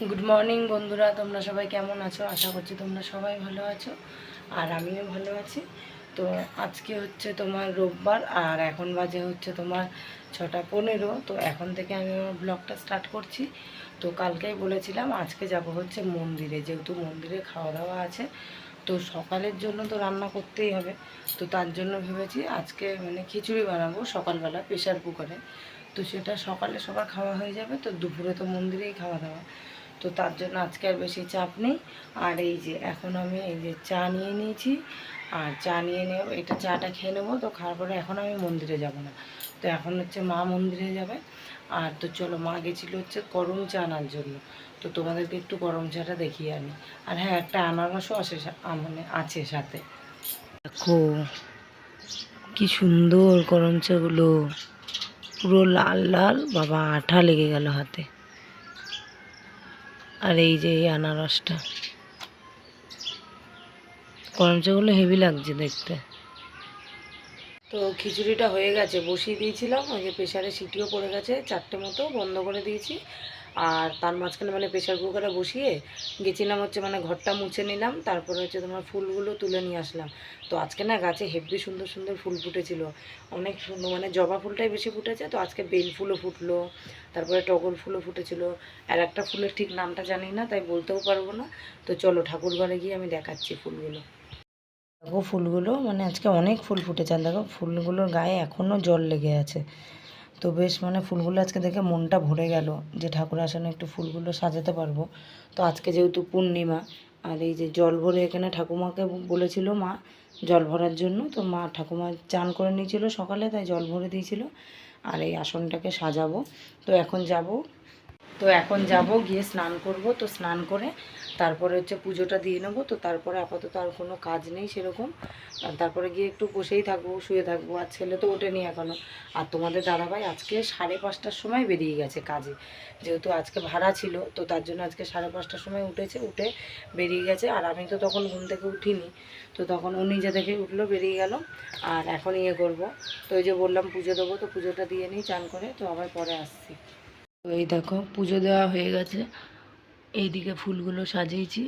Good morning বন্ধুরা, তোমরা সবাই কেমন আছো? আশা করছি তোমরা সবাই ভালো আছো, আর আমিও ভালো আছি। তো আজকে হচ্ছে তোমার রোববার, আর এখন বাজে হচ্ছে তোমার ছটা পনেরো। তো এখন থেকে আমি আমার ব্লগটা স্টার্ট করছি। তো কালকেই বলেছিলাম, আজকে যাব হচ্ছে মন্দিরে, যেহেতু মন্দিরে খাওয়া দাওয়া আছে, তো সকালের জন্য তো রান্না করতেই হবে। তো তার জন্য ভেবেছি আজকে মানে খিচুড়ি বানাবো, সকালবেলা প্রেশার কুকারে। তো সেটা সকালে সবার খাওয়া হয়ে যাবে, তো দুপুরে তো মন্দিরেই খাওয়া দাওয়া। তো তার জন্য আজকে আর বেশি চাপ নেই। আর এই যে এখন আমি এই যে চা নিয়ে নিয়েছি। আর চা নিয়ে নেব, এটা চাটা খেয়ে নেব। তো খাওয়ার পরে এখন আমি মন্দিরে যাব না। তো এখন হচ্ছে মা মন্দিরে যাবে। আর তো চলো, মা গেছিল হচ্ছে গরম চা আনার জন্য। তো তোমাদেরকে একটু গরম চাটা দেখিয়ে আনি। আর হ্যাঁ একটা আনারসও আসে মানে আছে সাথে। দেখো, কি সুন্দর গরম চাগুলো। পুরো লাল লাল। বাবা, আঠা লেগে গেল হাতে। আর এই যে এই আনারসটা। করমচাগুলো হেভি লাগছে দেখতে। তো খিচুড়িটা হয়ে গেছে। বসিয়ে দিয়েছিলাম, ওই যে প্রেশারে সিটিও পড়ে গেছে, চারটে মতো বন্ধ করে দিয়েছি। আর তার মাঝখানে মানে প্রেশার কুকারে বসিয়ে গেছিলাম হচ্ছে মানে ঘরটা মুছে নিলাম, তারপরে হচ্ছে তোমার ফুলগুলো তুলে নিয়ে আসলাম। তো আজকে না গাছে হেভি সুন্দর সুন্দর ফুল ফুটেছিল। অনেক সুন্দর মানে জবা ফুলটাই বেশি ফুটেছে, তো আজকে বেল ফুলও ফুটলো, তারপরে টগর ফুলও ফুটেছিল। আর একটা ফুলের ঠিক নামটা জানি না, তাই বলতেও পারব না। তো চলো ঠাকুর ঘরে গিয়ে আমি দেখাচ্ছি ফুলগুলো। দেখো ফুলগুলো মানে আজকে অনেক ফুল ফুটেছে। আর দেখো ফুলগুলোর গায়ে এখনও জল লেগে আছে। তো বেশ মানে ফুলগুলো আজকে দেখে মনটা ভরে গেল যে ঠাকুর আসনে একটু ফুলগুলো সাজাতে পারব। তো আজকে যেহেতু পূর্ণিমা, আর এই যে জল ভরে এখানে ঠাকুমাকে বলেছিল মা জল ভরার জন্য, তো মা ঠাকুমা চান করে নিয়েছিল সকালে, তাই জল ভরে দিয়েছিল। আর এই আসনটাকে সাজাবো। তো এখন যাব, তো এখন যাব, গিয়ে স্নান করব। তো স্নান করে তারপরে হচ্ছে পুজোটা দিয়ে নেব, তো তারপরে আপাতত আর কোনো কাজ নেই সেরকম। তারপরে গিয়ে একটু বসেই থাকব, শুয়ে থাকব। আর ছেলে তো ওঠেনি এখনও আর তোমাদের দাদাভাই আজকে সাড়ে পাঁচটার সময় বেরিয়ে গেছে কাজে। যেহেতু আজকে ভাড়া ছিল, তো তার জন্য আজকে সাড়ে পাঁচটার সময় উঠেছে, উঠে বেরিয়ে গেছে। আর আমি তো তখন ঘুম থেকে উঠিনি, তো তখন ও নিজে থেকে উঠল, বেরিয়ে গেল। আর এখন ইয়ে করব। তো ওই যে বললাম পুজো দেবো, তো পুজোটা দিয়ে নিই চান করে। তো আবার পরে আসছি। তো এই দেখো, পুজো দেওয়া হয়ে গেছে। এইদিকে ফুলগুলো সাজিয়েছি।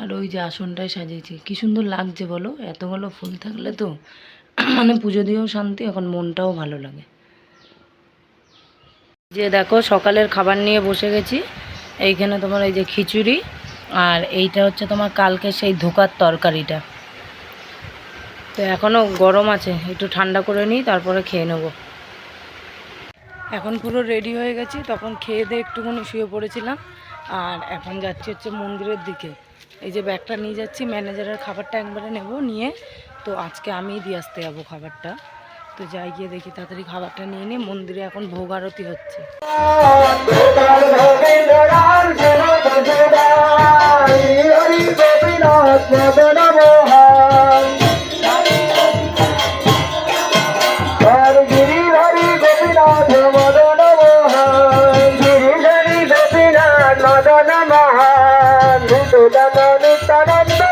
আর ওই যে আসনটাই সাজিয়েছি। কি সুন্দর লাগছে বলো? এতগুলো ফুল থাকলে তো মানে পুজো দিয়েও শান্তি, এখন মনটাও ভালো লাগে। যে দেখো, সকালের খাবার নিয়ে বসে গেছি। এইখানে তোমার এই যে খিচুড়ি, আর এইটা হচ্ছে তোমার কালকে সেই ধোকার তরকারিটা। তো এখনও গরম আছে, একটু ঠান্ডা করে নিই, তারপরে খেয়ে নেব। এখন পুরো রেডি হয়ে গেছি, তখন খেয়ে দিয়ে একটুখানি শুয়ে পড়েছিলাম। আর এখন যাচ্ছি হচ্ছে মন্দিরের দিকে। এই যে ব্যাগটা নিয়ে যাচ্ছি ম্যানেজারের খাবারটা একবারে নেব নিয়ে। তো আজকে আমিই দিয়ে আসতে যাব খাবারটা। তো যাই গিয়ে দেখি, তাড়াতাড়ি খাবারটা নিয়ে নিয়ে মন্দিরে এখন ভোগ আরতি হচ্ছে।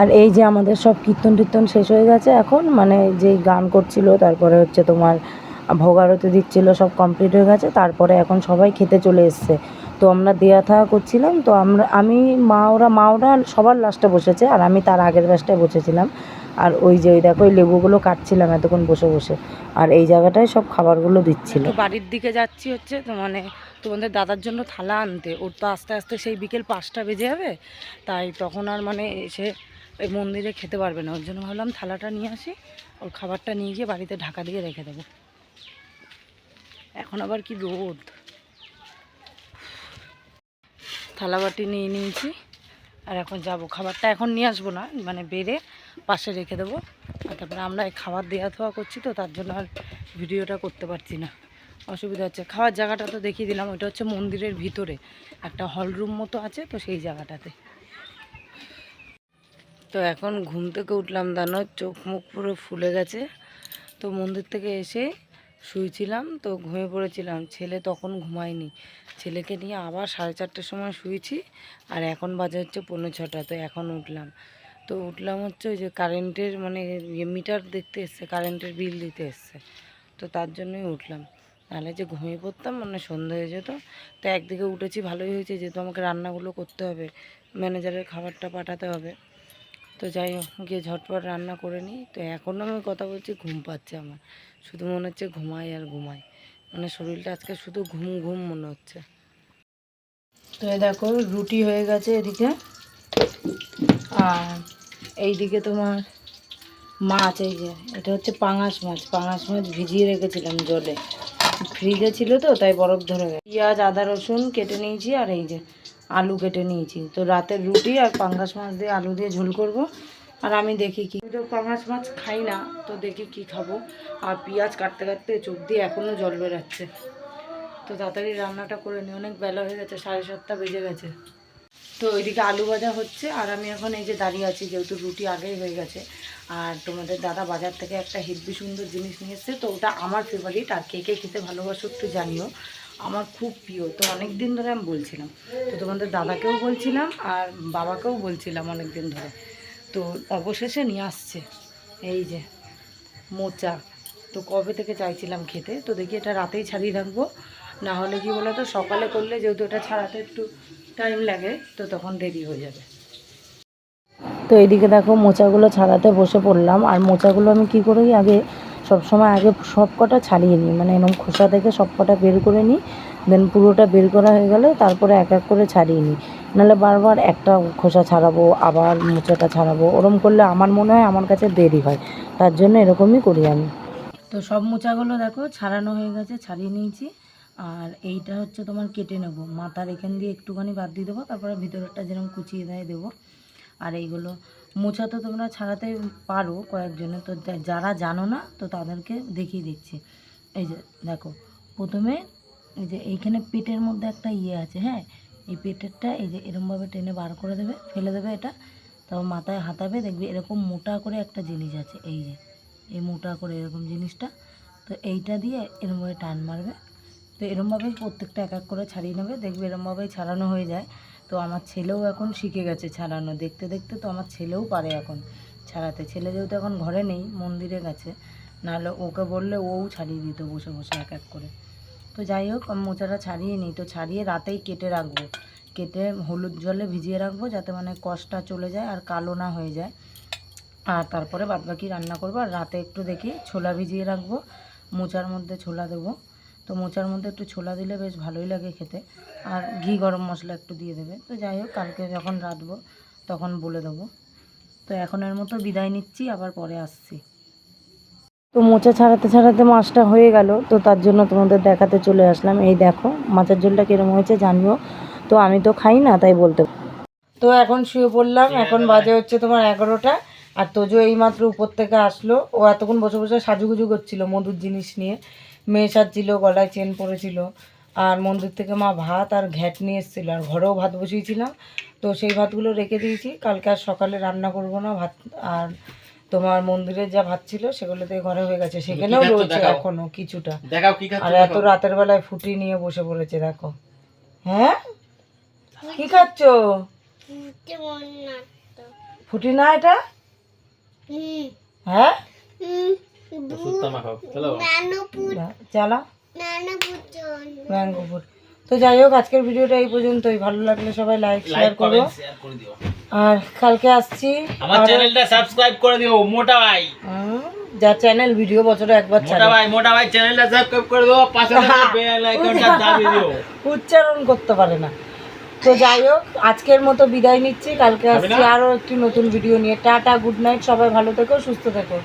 আর এই যে আমাদের সব কীর্তন টীর্তন শেষ হয়ে গেছে এখন মানে যেই গান করছিল, তারপরে হচ্ছে তোমার ভোগারতি দিচ্ছিল, সব কমপ্লিট হয়ে গেছে, তারপরে এখন সবাই খেতে চলে এসছে। তো আমরা দেয়া থাকা করছিলাম, তো আমরা, আমি, মা, ওরা মা, ওরা সবার লাস্টে বসেছে, আর আমি তার আগের ব্যাসটায় বসেছিলাম। আর ওই যে, ওই দেখো, ওই লেবুগুলো কাটছিলাম এতক্ষণ বসে বসে। আর এই জায়গাটায় সব খাবারগুলো দিচ্ছিল। বাড়ির দিকে যাচ্ছি হচ্ছে, তো মানে তোমাদের দাদার জন্য থালা আনতে। ওর তো আস্তে আস্তে সেই বিকেল পাঁচটা বেজে যাবে, তাই তখন আর মানে এসে ওই মন্দিরে খেতে পারবে না। ওর জন্য ভাবলাম থালাটা নিয়ে আসি, ওর খাবারটা নিয়ে গিয়ে বাড়িতে ঢাকা দিয়ে রেখে দেবো। এখন আবার কি রোদ। থালা বাটি নিয়ে নিয়েছি, আর এখন যাব। খাবারটা এখন নিয়ে আসব না মানে বেড়ে পাশে রেখে দেবো। আর তারপরে আমরা এই খাবার দেওয়া থাওয়া করছি তো, তার জন্য আর ভিডিওটা করতে পারছি না। অসুবিধা হচ্ছে। খাওয়ার জায়গাটা তো দেখিয়ে দিলাম, ওইটা হচ্ছে মন্দিরের ভিতরে। একটা হল রুম মতো আছে তো, সেই জায়গাটাতে। তো এখন ঘুম থেকে উঠলাম দানো চোখ মুখ পুরো ফুলে গেছে। তো মন্দির থেকে এসে শুয়েছিলাম, তো ঘুমিয়ে পড়েছিলাম। ছেলে তখন ঘুমায়নি। ছেলেকে নিয়ে আবার সাড়ে চারটের সময় শুয়েছি, আর এখন বাজে হচ্ছে পৌনে ছটা, তো এখন উঠলাম। তো উঠলাম হচ্ছে ওই যে কারেন্টের মানে ইয়ে মিটার দেখতে এসছে, কারেন্টের বিল দিতে এসছে। তো তার জন্যই উঠলাম। নাহলে যে ঘুমিয়ে পড়তাম মানে সন্ধে হয়ে যেত। তো একদিকে উঠেছি, ভালোই হয়েছে। যেহেতু আমাকে রান্নাগুলো করতে হবে, ম্যানেজারের খাবারটা পাঠাতে হবে। তো যাই হোক, গিয়ে ঝটপট রান্না করে নিই। তো এখনও আমি কথা বলছি, ঘুম পাচ্ছে আমার। শুধু মনে হচ্ছে ঘুমাই আর ঘুমাই। মানে শরীরটা আজকে শুধু ঘুম ঘুম মনে হচ্ছে। তো এই দেখো, রুটি হয়ে গেছে এদিকে। আর এইদিকে তোমার মাছ, এই যে, এটা হচ্ছে পাঙাশ মাছ। পাঙাশ মাছ ভিজিয়ে রেখেছিলাম জলে। ফ্রিজে ছিল তো, তাই বরফ ধরে গেছে। পেঁয়াজ, আদা, রসুন কেটে নিয়েছি, আর এই যে আলু কেটে নিয়েছি। তো রাতের রুটি আর পাঙ্গাস মাছ দিয়ে আলু দিয়ে ঝোল করব। আর আমি দেখি কি তো পাঙ্গাস মাছ খাই না, তো দেখি কি খাব। আর পেঁয়াজ কাটতে কাটতে চোখ দিয়ে এখনও জল বেরাচ্ছে। তো তাড়াতাড়ি রান্নাটা করে নিই অনেক বেলা হয়ে গেছে, সাড়ে সাতটা বেজে গেছে। তো ওইদিকে আলু ভাজা হচ্ছে, আর আমি এখন এই যে দাঁড়িয়ে আছি, যেহেতু রুটি আগেই হয়ে গেছে। আর তোমাদের দাদা বাজার থেকে একটা হেব্বি সুন্দর জিনিস নিয়ে এসছে, তো ওটা আমার ফেভারিট আর কে কে খেতে ভালোবাসো একটু জানিও। আমার খুব প্রিয়। তো অনেক দিন ধরে আমি বলছিলাম। তো তোমাদের দাদাকেও বলছিলাম আর বাবাকেও বলছিলাম অনেক দিন ধরে। তো অবশেষে নিয়ে আসছে। এই যে, মোচা। তো কবে থেকে চাইছিলাম খেতে? তো দেখি এটা রাতেই ছাড়িয়ে রাখব। না হলে কি বলো তো সকালে করলে যেহেতু এটা ছাড়াতে একটু টাইম লাগে, তো তখন দেরি হয়ে যাবে। তো এইদিকে দেখো, মোচাগুলো ছাড়াতে বসে পড়লাম। আর মোচাগুলো আমি কি করি? আগে সব সময় আগে সব কটা ছাড়িয়ে নিই। মানে এরকম খোসা থেকে সব কটা বের করে নিই দেন পুরোটা বের করা হয়ে গেলে তারপরে এক এক করে ছাড়িয়ে নিই। নাহলে বারবার একটা খোসা ছাড়াবো, আবার মোচাটা ছাড়াবো, ওরম করলে আমার মনে হয় আমার কাছে দেরি হয়। তার জন্য এরকমই করি আমি। তো সব মোচাগুলো দেখো, ছাড়ানো হয়ে গেছে, ছাড়িয়ে নিয়েছি। আর এইটা হচ্ছে তোমার কেটে নেব। মাথার এখান দিয়ে একটুখানি বাদ দিয়ে দেবো, তারপরে ভিতরেরটা যেরকম কুচিয়ে দেয় দেবো। আর এইগুলো মোছা তো তোমরা ছাড়াতে পারো কয়েকজনে। তো যারা জানো না, তো তাদেরকে দেখিয়ে দিচ্ছি। এই যে, দেখো, প্রথমে এই যে এইখানে পেটের মধ্যে একটা ইয়ে আছে হ্যাঁ? এই পেটেরটা এই যে এরমভাবে টেনে বার করে দেবে, ফেলে দেবে এটা। তারপর মাথায় হাতাবে, দেখবে এরকম মোটা করে একটা জিনিস আছে, এই যে, এই মোটা করে এরকম জিনিসটা। তো এইটা দিয়ে এরমভাবে টান মারবে। তো এরমভাবেই প্রত্যেকটা এক এক করে ছাড়িয়ে নেবে, দেখবে এরমভাবেই ছাড়ানো হয়ে যায়। তো আমার ছেলেও এখন শিখে গেছে ছাড়ানো। দেখতে দেখতে তো আমার ছেলেও পারে এখন ছাড়াতে। ছেলে যেহেতু এখন ঘরে নেই, মন্দিরে গেছে, নাহলে ওকে বললে ওও ছাড়িয়ে দিত বসে বসে এক এক করে। তো যাই হোক মোচাটা ছাড়িয়ে নিই। তো ছাড়িয়ে রাতেই কেটে রাখব। কেটে হলুদ জলে ভিজিয়ে রাখব যাতে মানে কষটা চলে যায় আর কালো না হয়ে যায়। আর তারপরে বাদবাকি রান্না করব। আর রাতে একটু দেখি ছোলা ভিজিয়ে রাখব। মোচার মধ্যে ছোলা দেবো। তো মোচার মধ্যে একটু ছোলা দিলে বেশ ভালোই লাগে খেতে। আর ঘি গরম মশলা একটু দিয়ে দেবে। তো যাই হোক, কালকে যখন রাঁধবো, তখন বলে দেবো। তো এখন এর মতো বিদায় নিচ্ছি, আবার পরে আসছি। তো মোচা ছাড়াতে ছাড়াতে মাছটা হয়ে গেল। তো তার জন্য তোমাদের দেখাতে চলে আসলাম। এই দেখো, মাছের ঝোলটা কিরম হয়েছে জানব। তো আমি তো খাই না, তাই বলতে তো এখন শুয়ে পড়লাম। এখন বাজে হচ্ছে তোমার এগারোটা। আর তোজো এইমাত্র উপর থেকে আসলো। ও এতক্ষণ বসে বসে সাজুগুজু করছিল মধুর জিনিস নিয়ে। মেয়ে সাজছিল গলায় চেন পরেছিল। আর মন্দির থেকে মা ভাত আর ঘ্যাট নিয়ে এসেছিল। আর ঘরেও ভাত বসিয়েছিলাম। তো সেই ভাতগুলো রেখে দিয়েছি। কালকে আর সকালে রান্না করব না। ভাত আর তোমার মন্দিরের যা ভাত ছিল সেগুলো দিয়ে ঘরে হয়ে গেছে। সেখানেও রয়েছে এখনও কিছুটা। দেখাও কি খাচ্ছ? আর এত রাতের বেলায় ফুটি নিয়ে বসে পড়েছে দেখো। হ্যাঁ? কি খাচ্ছ? ফুটি না এটা? হ্যাঁ? চলো। চালা। ম্যাঙ্গো তো যাই হোক আজকের ভিডিওটা এই পর্যন্তই। ভালো লাগলে সবাই লাইক শেয়ার করো। করে দিও। আর কালকে আসছি। আমার চ্যানেলটা সাবস্ক্রাইব করে দিও মোটা ভাই। যা চ্যানেল ভিডিও বছরে একবার মোটা ছাড়ে। ভাই মোটা ভাই চ্যানেলটা সাবস্ক্রাইব করে দিও পাশে থাকা বেল আইকনটা দাবিয়ে দিও। উচ্চারণ করতে পারে না। তো যাই হোক আজকের মতো বিদায় নিচ্ছি। কালকে আসছি আরও একটি নতুন ভিডিও নিয়ে। টাটা গুড নাইট সবাই ভালো থেকো সুস্থ থেকো।